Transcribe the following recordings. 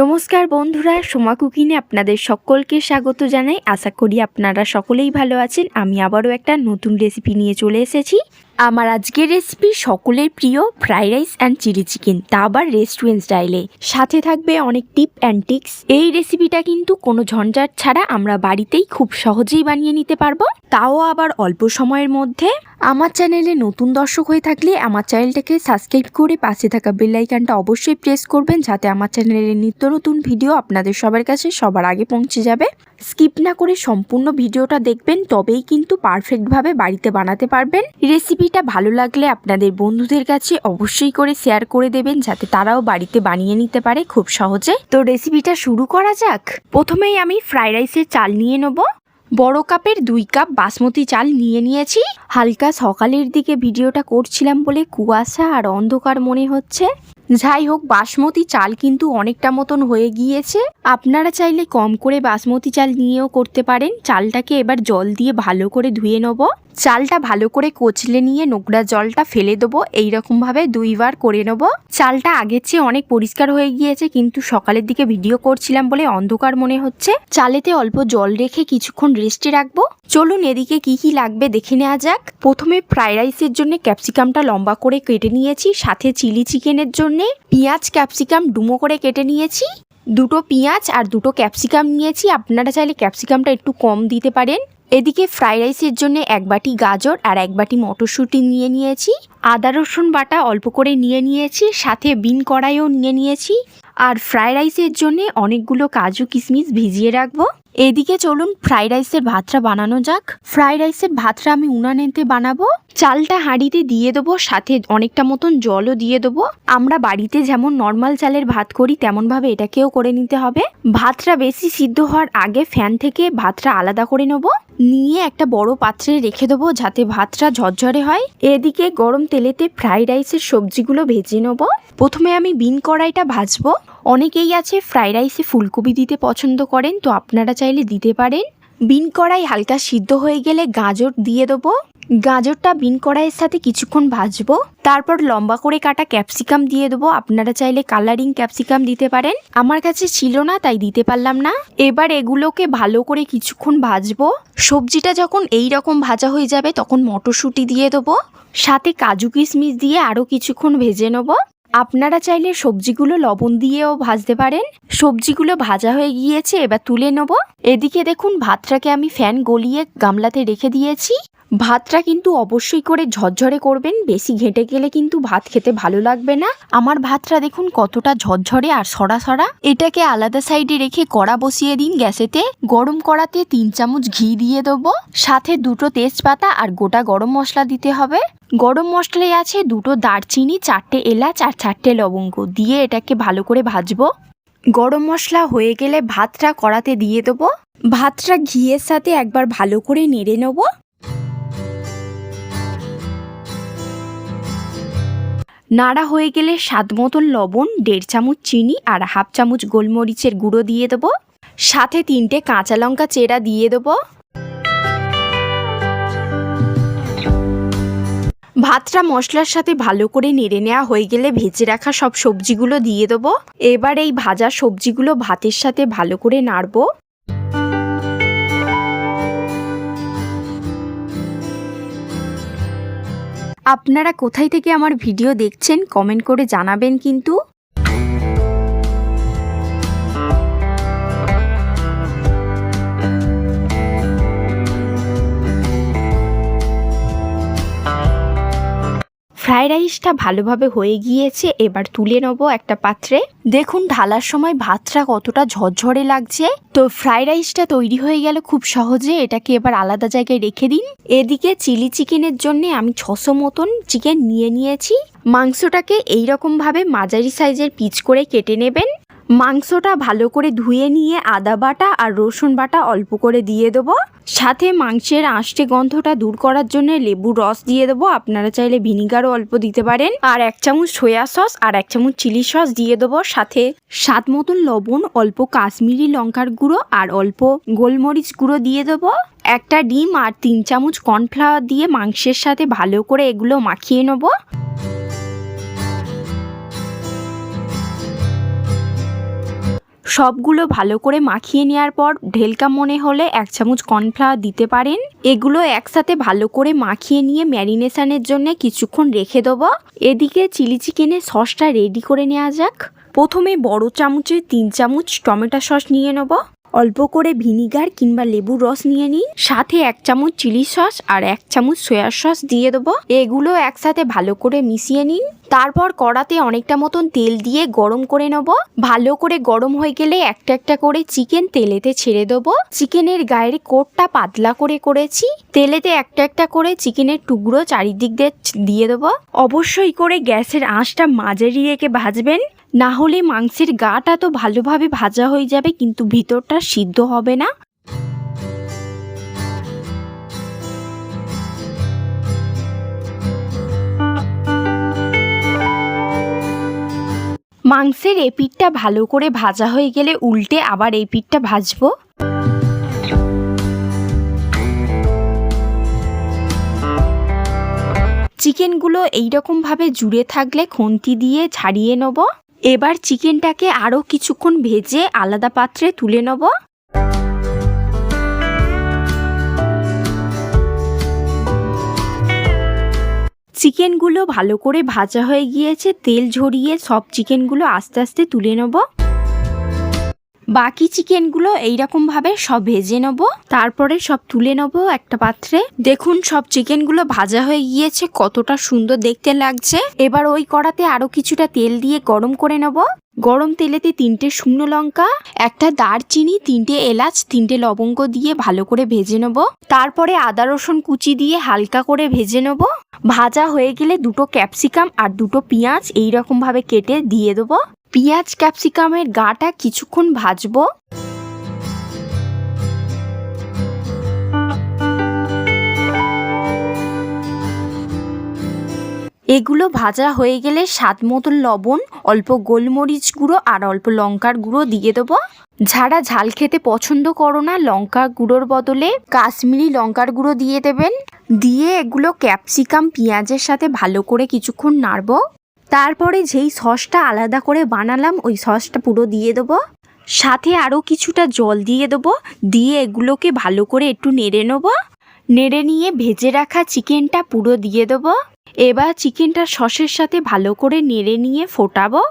নমস্কার বন্ধুরা, সোমা কুকিনে আপনাদের সকলকে স্বাগত জানাই। আশা করি আপনারা সকলেই ভালো আছেন। আমি আবারও একটা নতুন রেসিপি নিয়ে চলে এসেছি। আমার আজকের রেসিপি সকলের প্রিয় fried rice and chilli chicken তা আবার রেস্টুরেন্ট স্টাইলে সাথে থাকবে অনেক টিপ অ্যান্ড টিক্স এই রেসিপিটা কিন্তু কোনো ঝঞ্ঝাট ছাড়া আমরা বাড়িতেই খুব সহজেই বানিয়ে নিতে পারব। তাও আবার অল্প সময়ের মধ্যে। আমার চ্যানেলে নতুন দর্শক হয়ে থাকলে আমার চ্যানেলটাকে সাবস্ক্রাইব করে পাশে থাকা বেল আইকনটা অবশ্যই প্রেস করবেন, যাতে আমার চ্যানেলের নিত্য নতুন ভিডিও আপনাদের সবার কাছে সবার আগে পৌঁছে যাবে। স্কিপ না করে সম্পূর্ণ ভিডিওটা দেখবেন, তবেই কিন্তু পারফেক্টভাবে বাড়িতে বানাতে পারবেন। রেসিপিটা ভালো লাগলে আপনাদের বন্ধুদের কাছে অবশ্যই করে শেয়ার করে দেবেন, যাতে তারাও বাড়িতে বানিয়ে নিতে পারে খুব সহজে। তো রেসিপিটা শুরু করা যাক। প্রথমেই আমি ফ্রাইড রাইসের চাল নিয়ে নেব। বড় কাপের দুই কাপ বাসমতি চাল নিয়ে নিয়েছি। হালকা সকালের দিকে ভিডিওটা করছিলাম বলে কুয়াশা আর অন্ধকার মনে হচ্ছে। যাই হোক, বাসমতি চাল কিন্তু অনেকটা মতন হয়ে গিয়েছে। আপনারা চাইলে কম করে বাসমতি চাল নিয়েও করতে পারেন। চালটাকে এবার জল দিয়ে ভালো করে ধুয়ে নেব। চালটা ভালো করে কচলে নিয়ে নোংরা জলটা ফেলে দেবো এইরকমভাবে দুইবার করে নেব। চালটা আগের চেয়ে অনেক পরিষ্কার হয়ে গিয়েছে, কিন্তু সকালের দিকে ভিডিও করছিলাম বলে অন্ধকার মনে হচ্ছে। চালেতে অল্প জল রেখে কিছুক্ষণ রেস্টে রাখব। চলুন এদিকে কি কি লাগবে দেখে নেওয়া যাক। প্রথমে ফ্রাইড রাইসের জন্য ক্যাপসিকামটা লম্বা করে কেটে নিয়েছি, সাথে চিলি চিকেনের জন্যে পেঁয়াজ, ক্যাপসিকাম ডুমো করে কেটে নিয়েছি। দুটো পেঁয়াজ আর দুটো ক্যাপসিকাম নিয়েছি, আপনারা চাইলে ক্যাপসিকামটা একটু কম দিতে পারেন। এদিকে ফ্রাইড রাইসের জন্য এক বাটি গাজর আর এক বাটি মটরশুঁটি নিয়ে নিয়েছি। আদা, রসুন বাটা অল্প করে নিয়ে নিয়েছি, সাথে বিন কড়াইও নিয়ে নিয়েছি। আর ফ্রাইড রাইসের জন্য অনেকগুলো কাজু কিশমিশ ভিজিয়ে রাখব। এদিকে চলুন ফ্রাইড রাইসের ভাতটা বানানো যাক। ফ্রাইড রাইসের ভাতটা আমি উনানেতে বানাবো। চালটা হাঁড়িতে দিয়ে দেবো, সাথে অনেকটা মতন জলও দিয়ে দেবো। আমরা বাড়িতে যেমন নর্মাল চালের ভাত করি, তেমনভাবে এটাকেও করে নিতে হবে। ভাতটা বেশি সিদ্ধ হওয়ার আগে ফ্যান থেকে ভাতটা আলাদা করে নেব। নিয়ে একটা বড় পাত্রে রেখে দেবো যাতে ভাতটা ঝরঝরে হয়। এদিকে গরম তেলেতে ফ্রাইড রাইসের সবজিগুলো ভেজে নেব। প্রথমে আমি বিন কড়াইটা ভাজবো। অনেকেই আছে ফ্রাইড রাইসে ফুলকপি দিতে পছন্দ করেন, তো আপনারা চাইলে দিতে পারেন। বিন কড়াই হালকা সিদ্ধ হয়ে গেলে গাজর দিয়ে দেবো। গাজরটা বিন কড়াইয়ের সাথে কিছুক্ষণ ভাজবো। তারপর লম্বা করে কাটা ক্যাপসিকাম দিয়ে দেবো। আপনারা চাইলে কালারিং ক্যাপসিকাম দিতে পারেন। আমার কাছে ছিল না, তাই দিতে পারলাম না। এবার এগুলোকে ভালো করে কিছুক্ষণ ভাজবো। সবজিটা যখন এই রকম ভাজা হয়ে যাবে, তখন মটরশুঁটি দিয়ে দেবো। সাথে কাজু কিশমিশ দিয়ে আরও কিছুক্ষণ ভেজে নেব। আপনারা চাইলে সবজিগুলো লবণ দিয়েও ভাজতে পারেন। সবজিগুলো ভাজা হয়ে গিয়েছে, এবার তুলে নেব। এদিকে দেখুন, ভাতটাকে আমি ফ্যান গলিয়ে গামলাতে রেখে দিয়েছি। ভাতটা কিন্তু অবশ্যই করে ঝরঝরে করবেন, বেশি ঘেঁটে গেলে কিন্তু ভাত খেতে ভালো লাগবে না। আমার ভাতটা দেখুন কতটা ঝরঝরে আর সরা সরা। এটাকে আলাদা সাইডে রেখে কড়া বসিয়ে দিন গ্যাসেতে। গরম কড়াতে তিন চামচ ঘি দিয়ে দেবো। সাথে দুটো তেজপাতা আর গোটা গরম মশলা দিতে হবে। গরম মশলায় আছে দুটো দারচিনি, চারটে এলাচ আর চারটে লবঙ্গ। দিয়ে এটাকে ভালো করে ভাজবো। গরম মশলা হয়ে গেলে ভাতটা কড়াতে দিয়ে দেবো। ভাতটা ঘিয়ের সাথে একবার ভালো করে নেড়ে নেব। নাড়া হয়ে গেলে স্বাদ মতন লবণ, দেড় চামচ চিনি আর হাফ চামচ গোলমরিচের গুঁড়ো দিয়ে দেবো। সাথে তিনটে কাঁচা লঙ্কা চেরা দিয়ে দেবো। ভাতটা মশলার সাথে ভালো করে নেড়ে নেওয়া হয়ে গেলে ভেজে রাখা সব সবজিগুলো দিয়ে দেবো। এবার এই ভাজা সবজিগুলো ভাতের সাথে ভালো করে নাড়বো। আপনারা কোথায় থেকে আমার ভিডিও দেখছেন কমেন্ট করে জানাবেন কিন্তু। রাইসটা ভালোভাবে হয়ে গিয়েছে, এবার তুলে নেব একটা পাত্রে। দেখুন, ঢালার সময় ভাতটা কতটা ঝরঝরে লাগছে। তো ফ্রাইড রাইসটা তৈরি হয়ে গেল খুব সহজে, এটাকে এবার আলাদা জায়গায় রেখে দিন। এদিকে চিলি চিকেনের জন্য আমি ছশো মতন চিকেন নিয়ে নিয়েছি। মাংসটাকে এইরকমভাবে মাঝারি সাইজের পিচ করে কেটে নেবেন। মাংসটা ভালো করে ধুয়ে নিয়ে আদা বাটা আর রসুন বাটা অল্প করে দিয়ে দেবো। সাথে মাংসের আঁশটে গন্ধটা দূর করার জন্য লেবুর রস দিয়ে দেবো। আপনারা চাইলে ভিনিগারও অল্প দিতে পারেন। আর এক চামচ সয়া সস আর এক চামচ চিলি সস দিয়ে দেবো। সাথে স্বাদ মতন লবণ, অল্প কাশ্মীরি লঙ্কার গুঁড়ো আর অল্প গোলমরিচ গুঁড়ো দিয়ে দেবো। একটা ডিম আর তিন চামচ কর্নফ্লাওয়ার দিয়ে মাংসের সাথে ভালো করে এগুলো মাখিয়ে নেব। সবগুলো ভালো করে মাখিয়ে নেওয়ার পর ঢেলকা মনে হলে এক চামচ কর্নফ্লাওয়ার দিতে পারেন। এগুলো একসাথে ভালো করে মাখিয়ে নিয়ে ম্যারিনেশনের জন্য কিছুক্ষণ রেখে দেবো। এদিকে চিলি চিকেনের সসটা রেডি করে নেওয়া যাক। প্রথমে বড় চামচে তিন চামচ টমেটো সস নিয়ে নেব। অল্প করে ভিনিগার কিংবা লেবুর রস নিয়ে নিন। সাথে এক চামচ চিলি সস আর এক চামচ সয়া সস দিয়ে দেবো। এগুলো একসাথে ভালো করে মিশিয়ে নিন। তারপর কড়াতে অনেকটা মতন তেল দিয়ে গরম করে নেব। ভালো করে গরম হয়ে গেলে একটা একটা করে চিকেন তেলেতে ছেড়ে দেবো। চিকেনের গায়ের কোটটা পাতলা করে করেছি। তেলেতে একটা একটা করে চিকেনের টুকরো চারিদিক দিয়ে দিয়ে দেবো। অবশ্যই করে গ্যাসের আঁচটা মাঝারি রেখে ভাজবেন। না হলে মাংসের গাটা তো ভালোভাবে ভাজা হয়ে যাবে, কিন্তু ভিতরটা সিদ্ধ হবে না। মাংসের এই পিঠটা ভালো করে ভাজা হয়ে গেলে উল্টে আবার এই পিঠটা ভাজবো। চিকেনগুলো এইরকমভাবে জুড়ে থাকলে খুন্তি দিয়ে ছাড়িয়ে নেব। এবার চিকেনটাকে আরও কিছুক্ষণ ভেজে আলাদা পাত্রে তুলে নেব। চিকেনগুলো ভালো করে ভাজা হয়ে গিয়েছে, তেল ঝরিয়ে সব চিকেনগুলো আস্তে আস্তে তুলে নেব। বাকি চিকেনগুলো এইরকম ভাবে সব ভেজে নেব। তারপরে সব তুলে নেব একটা পাত্রে। দেখুন, সব চিকেনগুলো ভাজা হয়ে গিয়েছে, কতটা সুন্দর দেখতে লাগছে। এবার ওই কড়াতে আরও কিছুটা তেল দিয়ে গরম করে নেব। গরম তেলেতে তিনটে শুকনো লঙ্কা, একটা দারচিনি, তিনটে এলাচ, তিনটে লবঙ্গ দিয়ে ভালো করে ভেজে নেব। তারপরে আদা, রসুন কুচি দিয়ে হালকা করে ভেজে নেব। ভাজা হয়ে গেলে দুটো ক্যাপসিকাম আর দুটো পেঁয়াজ এইরকম ভাবে কেটে দিয়ে দেবো। পেঁয়াজ ক্যাপসিকামের গাটা কিছুক্ষণ ভাজবো। এগুলো ভাজা হয়ে গেলে স্বাদ মতন লবণ, অল্প গোলমরিচ গুঁড়ো আর অল্প লঙ্কার গুঁড়ো দিয়ে দেবো। যারা ঝাল খেতে পছন্দ করো না, লঙ্কা গুঁড়োর বদলে কাশ্মীরি লঙ্কার গুঁড়ো দিয়ে দেবেন। দিয়ে এগুলো ক্যাপসিকাম পেঁয়াজের সাথে ভালো করে কিছুক্ষণ নাড়বো। তারপরে যেই সসটা আলাদা করে বানালাম, ওই সসটা পুরো দিয়ে দেবো। সাথে আরও কিছুটা জল দিয়ে দেবো। দিয়ে এগুলোকে ভালো করে একটু নেড়ে নেব। নেড়ে নিয়ে ভেজে রাখা চিকেনটা পুরো দিয়ে দেবো। এবার চিকেনটা সসের সাথে ভালো করে নেড়ে নিয়ে ফোটাবো।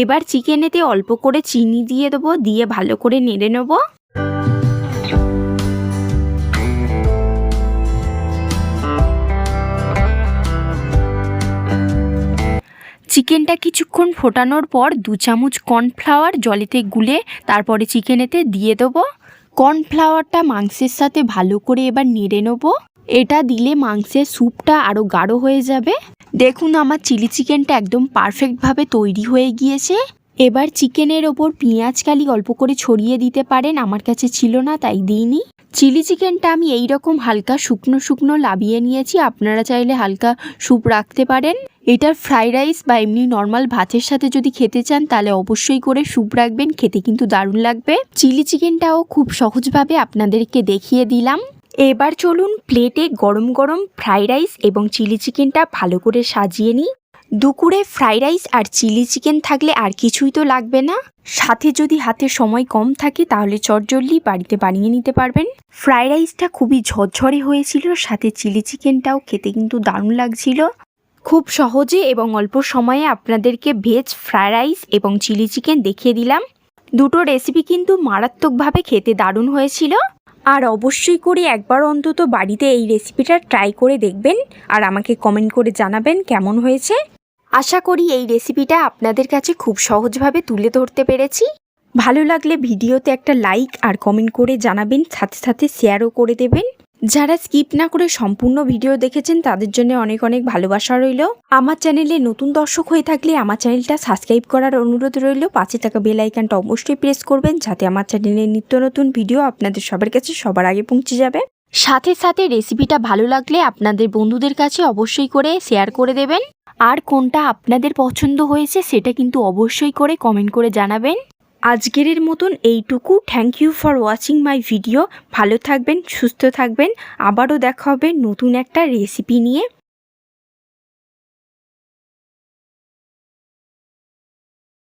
এবার চিকেনেতে অল্প করে চিনি দিয়ে দেবো। দিয়ে ভালো করে নেড়ে নেব। চিকেনটা কিছুক্ষণ ফোটানোর পর দু চামচ কর্নফ্লাওয়ার জলেতে গুলে তারপরে চিকেনেতে দিয়ে দেবো। কর্নফ্লাওয়ারটা মাংসের সাথে ভালো করে এবার নেড়ে নেব। এটা দিলে মাংসের স্যুপটা আরও গাঢ় হয়ে যাবে। দেখুন আমার চিলি চিকেনটা একদম পারফেক্টভাবে তৈরি হয়ে গিয়েছে। এবার চিকেনের ওপর পেঁয়াজ কালি অল্প করে ছড়িয়ে দিতে পারেন, আমার কাছে ছিল না, তাই দিইনি। চিলি চিকেনটা আমি এই রকম হালকা শুকনো শুকনো লাবিয়ে নিয়েছি, আপনারা চাইলে হালকা স্যুপ রাখতে পারেন। এটা ফ্রাইড রাইস বা এমনি নর্মাল ভাতের সাথে যদি খেতে চান, তাহলে অবশ্যই করে স্যুপ রাখবেন। খেতে কিন্তু দারুণ লাগবে। চিলি চিকেনটাও খুব সহজভাবে আপনাদেরকে দেখিয়ে দিলাম। এবার চলুন প্লেটে গরম গরম ফ্রাইড রাইস এবং চিলি চিকেনটা ভালো করে সাজিয়ে নিই। দুপুরে ফ্রাইড রাইস আর চিলি চিকেন থাকলে আর কিছুই তো লাগবে না। সাথে যদি হাতে সময় কম থাকে, তাহলে চটজলদি বাড়িতে বানিয়ে নিতে পারবেন। ফ্রাইড রাইসটা খুবই ঝরঝরে হয়েছিল, সাথে চিলি চিকেনটাও খেতে কিন্তু দারুণ লাগছিল। খুব সহজে এবং অল্প সময়ে আপনাদেরকে ভেজ ফ্রাইড রাইস এবং চিলি চিকেন দেখিয়ে দিলাম। দুটো রেসিপি কিন্তু মারাত্মকভাবে খেতে দারুণ হয়েছিল। আর অবশ্যই করে একবার অন্তত বাড়িতে এই রেসিপিটা ট্রাই করে দেখবেন আর আমাকে কমেন্ট করে জানাবেন কেমন হয়েছে। আশা করি এই রেসিপিটা আপনাদের কাছে খুব সহজভাবে তুলে ধরতে পেরেছি। ভালো লাগলে ভিডিওতে একটা লাইক আর কমেন্ট করে জানাবেন, সাথে সাথে শেয়ারও করে দেবেন। যারা স্কিপ না করে সম্পূর্ণ ভিডিও দেখেছেন, তাদের জন্য অনেক অনেক ভালোবাসা রইল। আমার চ্যানেলে নতুন দর্শক হয়ে থাকলে আমার চ্যানেলটা সাবস্ক্রাইব করার অনুরোধ রইল। পাশে থাকা বেল আইকনটা অবশ্যই প্রেস করবেন, যাতে আমার চ্যানেলে নিত্য নতুন ভিডিও আপনাদের সবার কাছে সবার আগে পৌঁছে যাবে। সাথে সাথে রেসিপিটা ভালো লাগলে আপনাদের বন্ধুদের কাছে অবশ্যই করে শেয়ার করে দেবেন। আর কোনটা আপনাদের পছন্দ হয়েছে, সেটা কিন্তু অবশ্যই করে কমেন্ট করে জানাবেন। আজকের মতন এইটুকু। Thank you for watching my video ভালো থাকবেন, সুস্থ থাকবেন। আবারও দেখা হবে নতুন একটা রেসিপি নিয়ে।